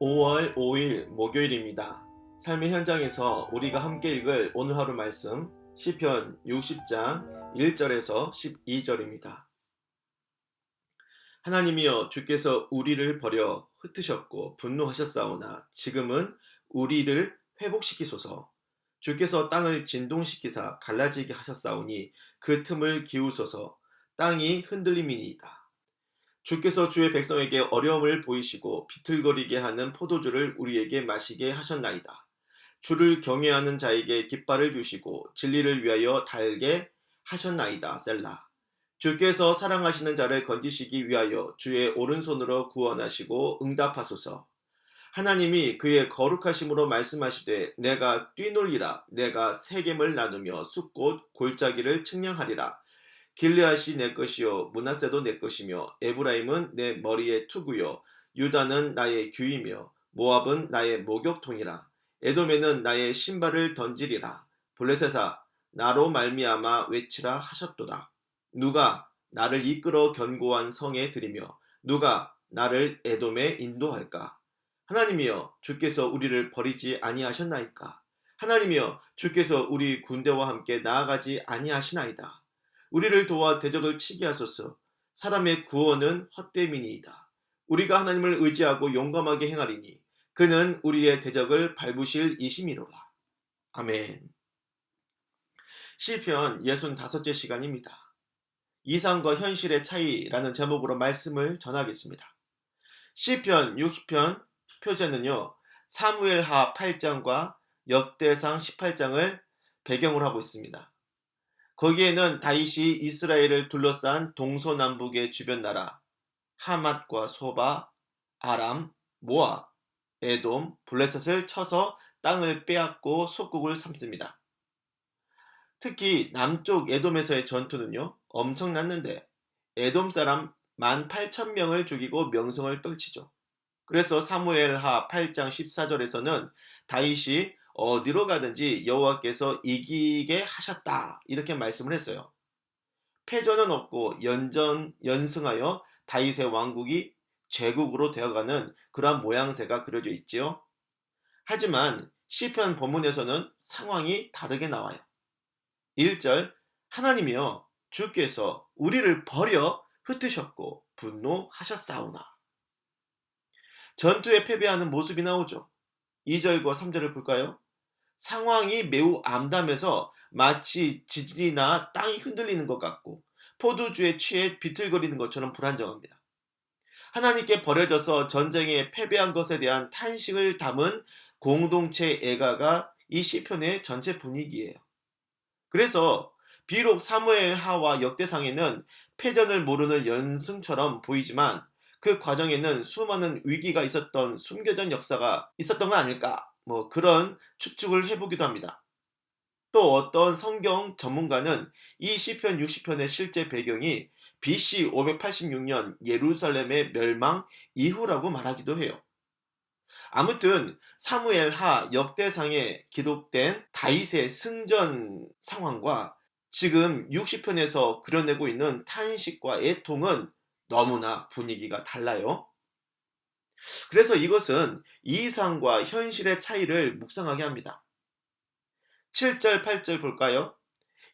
5월 5일 목요일입니다. 삶의 현장에서 우리가 함께 읽을 오늘 하루 말씀 시편 60장 1절에서 12절입니다. 하나님이여 주께서 우리를 버려 흩으셨고 분노하셨사오나 지금은 우리를 회복시키소서 주께서 땅을 진동시키사 갈라지게 하셨사오니 그 틈을 기우소서 땅이 흔들림이니이다. 주께서 주의 백성에게 어려움을 보이시고 비틀거리게 하는 포도주를 우리에게 마시게 하셨나이다. 주를 경외하는 자에게 깃발을 주시고 진리를 위하여 달게 하셨나이다. 셀라. 주께서 사랑하시는 자를 건지시기 위하여 주의 오른손으로 구원하시고 응답하소서. 하나님이 그의 거룩하심으로 말씀하시되 내가 뛰놀리라 내가 세겜을 나누며 숲꽃 골짜기를 측량하리라 길르앗이 내 것이요 문하세도 내 것이며 에브라임은 내 머리의 투구요 유다는 나의 규이며 모압은 나의 목욕통이라. 에돔에는 나의 신발을 던지리라. 블레셋아 나로 말미암아 외치라 하셨도다. 누가 나를 이끌어 견고한 성에 들이며 누가 나를 에돔에 인도할까? 하나님이여 주께서 우리를 버리지 아니하셨나이까? 하나님이여 주께서 우리 군대와 함께 나아가지 아니하시나이다 우리를 도와 대적을 치게 하소서. 사람의 구원은 헛됨이니이다. 우리가 하나님을 의지하고 용감하게 행하리니 그는 우리의 대적을 밟으실 이심이로라. 아멘. 시편 65째 시간입니다. 이상과 현실의 차이라는 제목으로 말씀을 전하겠습니다. 시편 60편 표제는요. 사무엘하 8장과 역대상 18장을 배경으로 하고 있습니다. 거기에는 다윗이 이스라엘을 둘러싼 동서남북의 주변 나라 하맛과 소바, 아람, 모아, 에돔, 블레셋을 쳐서 땅을 빼앗고 속국을 삼습니다. 특히 남쪽 에돔에서의 전투는요 엄청났는데 에돔 사람 18,000명을 죽이고 명성을 떨치죠. 그래서 사무엘하 8장 14절에서는 다윗이 어디로 가든지 여호와께서 이기게 하셨다 이렇게 말씀을 했어요. 패전은 없고 연전 연승하여 다윗의 왕국이 제국으로 되어가는 그러한 모양새가 그려져 있지요. 하지만 시편 본문에서는 상황이 다르게 나와요. 1절 하나님이여 주께서 우리를 버려 흩으셨고 분노하셨사오나 전투에 패배하는 모습이 나오죠. 2절과 3절을 볼까요? 상황이 매우 암담해서 마치 지진이나 땅이 흔들리는 것 같고 포도주에 취해 비틀거리는 것처럼 불안정합니다. 하나님께 버려져서 전쟁에 패배한 것에 대한 탄식을 담은 공동체 애가가 이 시편의 전체 분위기예요. 그래서 비록 사무엘 하와 역대상에는 패전을 모르는 연승처럼 보이지만 그 과정에는 수많은 위기가 있었던 숨겨진 역사가 있었던 건 아닐까 뭐 그런 추측을 해보기도 합니다. 또 어떤 성경 전문가는 이 시편 60편의 실제 배경이 BC 586년 예루살렘의 멸망 이후라고 말하기도 해요. 아무튼 사무엘 하 역대상에 기록된 다윗의 승전 상황과 지금 60편에서 그려내고 있는 탄식과 애통은 너무나 분위기가 달라요. 그래서 이것은 이상과 현실의 차이를 묵상하게 합니다. 7절, 8절 볼까요?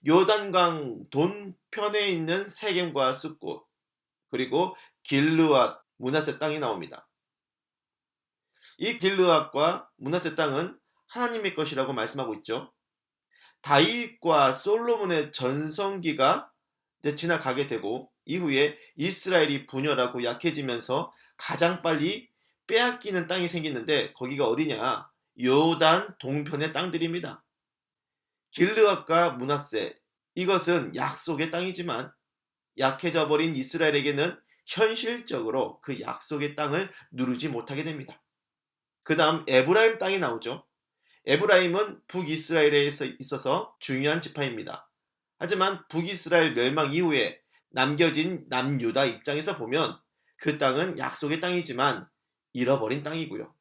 요단강 돈편에 있는 세겜과 숲고 그리고 길르앗 문하세 땅이 나옵니다. 이 길르앗과 문하세 땅은 하나님의 것이라고 말씀하고 있죠. 다윗과 솔로몬의 전성기가 지나가게 되고 이후에 이스라엘이 분열하고 약해지면서 가장 빨리 빼앗기는 땅이 생기는데 거기가 어디냐? 요단 동편의 땅들입니다. 길르앗과 문하세 이것은 약속의 땅이지만 약해져 버린 이스라엘에게는 현실적으로 그 약속의 땅을 누르지 못하게 됩니다. 그 다음 에브라임 땅이 나오죠. 에브라임은 북이스라엘에 있어서 중요한 지파입니다. 하지만 북이스라엘 멸망 이후에 남겨진 남유다 입장에서 보면 그 땅은 약속의 땅이지만 잃어버린 땅이고요.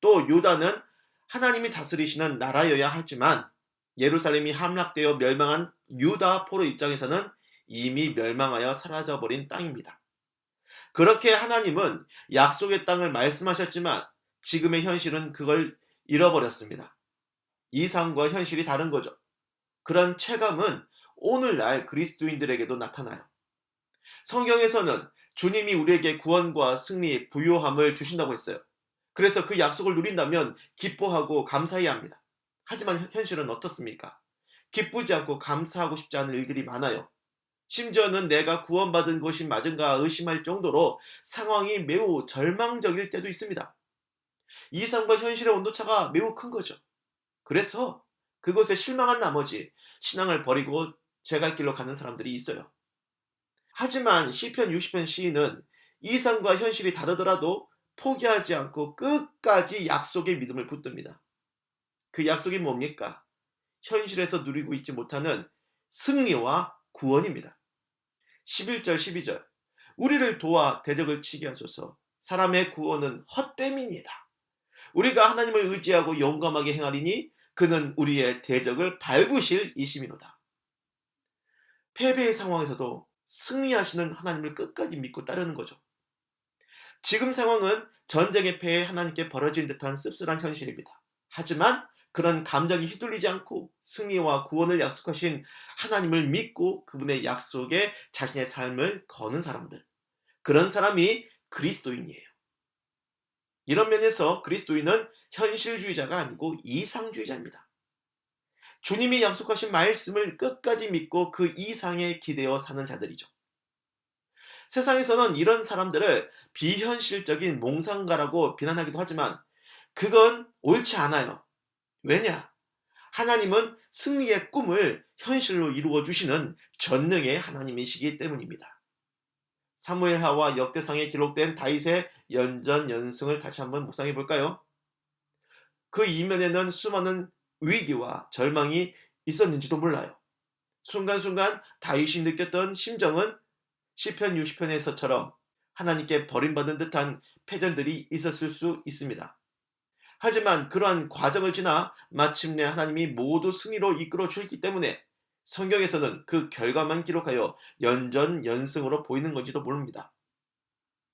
또 유다는 하나님이 다스리시는 나라여야 하지만 예루살렘이 함락되어 멸망한 유다 포로 입장에서는 이미 멸망하여 사라져버린 땅입니다. 그렇게 하나님은 약속의 땅을 말씀하셨지만 지금의 현실은 그걸 잃어버렸습니다. 이상과 현실이 다른 거죠. 그런 체감은 오늘날 그리스도인들에게도 나타나요. 성경에서는 주님이 우리에게 구원과 승리, 부요함을 주신다고 했어요. 그래서 그 약속을 누린다면 기뻐하고 감사해야 합니다. 하지만 현실은 어떻습니까? 기쁘지 않고 감사하고 싶지 않은 일들이 많아요. 심지어는 내가 구원받은 것이 맞은가 의심할 정도로 상황이 매우 절망적일 때도 있습니다. 이상과 현실의 온도차가 매우 큰 거죠. 그래서 그것에 실망한 나머지 신앙을 버리고 제갈 길로 가는 사람들이 있어요. 하지만 시편 60편 시인은 이상과 현실이 다르더라도 포기하지 않고 끝까지 약속의 믿음을 붙듭니다. 그 약속이 뭡니까? 현실에서 누리고 있지 못하는 승리와 구원입니다. 11절 12절 우리를 도와 대적을 치게 하소서 사람의 구원은 헛됨이니이다. 우리가 하나님을 의지하고 용감하게 행하리니 그는 우리의 대적을 밟으실 이심이로다. 패배의 상황에서도 승리하시는 하나님을 끝까지 믿고 따르는 거죠. 지금 상황은 전쟁의 패에 하나님께 벌어진 듯한 씁쓸한 현실입니다. 하지만 그런 감정이 휘둘리지 않고 승리와 구원을 약속하신 하나님을 믿고 그분의 약속에 자신의 삶을 거는 사람들. 그런 사람이 그리스도인이에요. 이런 면에서 그리스도인은 현실주의자가 아니고 이상주의자입니다. 주님이 약속하신 말씀을 끝까지 믿고 그 이상에 기대어 사는 자들이죠. 세상에서는 이런 사람들을 비현실적인 몽상가라고 비난하기도 하지만 그건 옳지 않아요. 왜냐? 하나님은 승리의 꿈을 현실로 이루어 주시는 전능의 하나님이시기 때문입니다. 사무엘하와 역대상에 기록된 다윗의 연전 연승을 다시 한번 묵상해 볼까요? 그 이면에는 수많은 위기와 절망이 있었는지도 몰라요. 순간순간 다윗이 느꼈던 심정은 시편 60편에서처럼 하나님께 버림받은 듯한 패전들이 있었을 수 있습니다. 하지만 그러한 과정을 지나 마침내 하나님이 모두 승리로 이끌어 주셨기 때문에 성경에서는 그 결과만 기록하여 연전 연승으로 보이는 건지도 모릅니다.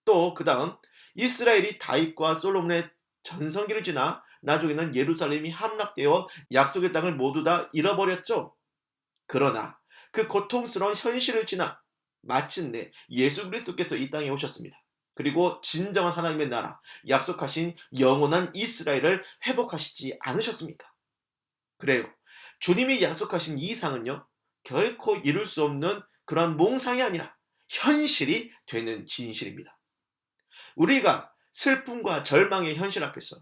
또 그 다음 이스라엘이 다윗과 솔로몬의 전성기를 지나 나중에는 예루살렘이 함락되어 약속의 땅을 모두 다 잃어버렸죠. 그러나 그 고통스러운 현실을 지나 마침내 예수 그리스도께서 이 땅에 오셨습니다. 그리고 진정한 하나님의 나라, 약속하신 영원한 이스라엘을 회복하시지 않으셨습니까? 그래요. 주님이 약속하신 이 상은요, 결코 이룰 수 없는 그러한 몽상이 아니라 현실이 되는 진실입니다. 우리가 슬픔과 절망의 현실 앞에서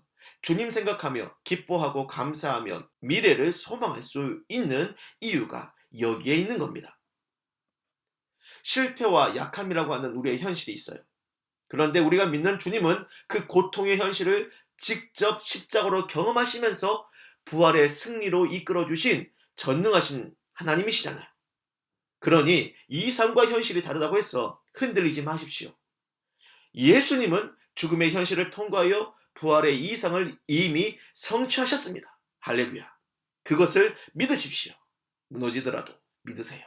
주님 생각하며 기뻐하고 감사하며 미래를 소망할 수 있는 이유가 여기에 있는 겁니다. 실패와 약함이라고 하는 우리의 현실이 있어요. 그런데 우리가 믿는 주님은 그 고통의 현실을 직접 십자가로 경험하시면서 부활의 승리로 이끌어 주신 전능하신 하나님이시잖아요. 그러니 이 삶과 현실이 다르다고 해서 흔들리지 마십시오. 예수님은 죽음의 현실을 통과하여 부활의 이상을 이미 성취하셨습니다. 할렐루야. 그것을 믿으십시오. 무너지더라도 믿으세요.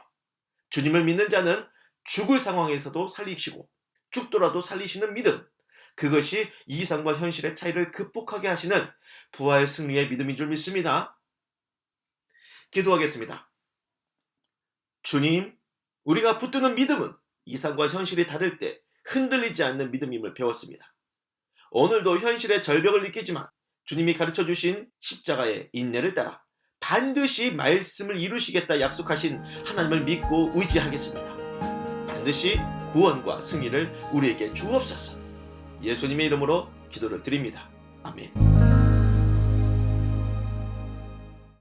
주님을 믿는 자는 죽을 상황에서도 살리시고 죽더라도 살리시는 믿음. 그것이 이상과 현실의 차이를 극복하게 하시는 부활 승리의 믿음인 줄 믿습니다. 기도하겠습니다. 주님, 우리가 붙드는 믿음은 이상과 현실이 다를 때 흔들리지 않는 믿음임을 배웠습니다. 오늘도 현실의 절벽을 느끼지만 주님이 가르쳐 주신 십자가의 인내를 따라 반드시 말씀을 이루시겠다 약속하신 하나님을 믿고 의지하겠습니다. 반드시 구원과 승리를 우리에게 주옵소서. 예수님의 이름으로 기도를 드립니다. 아멘.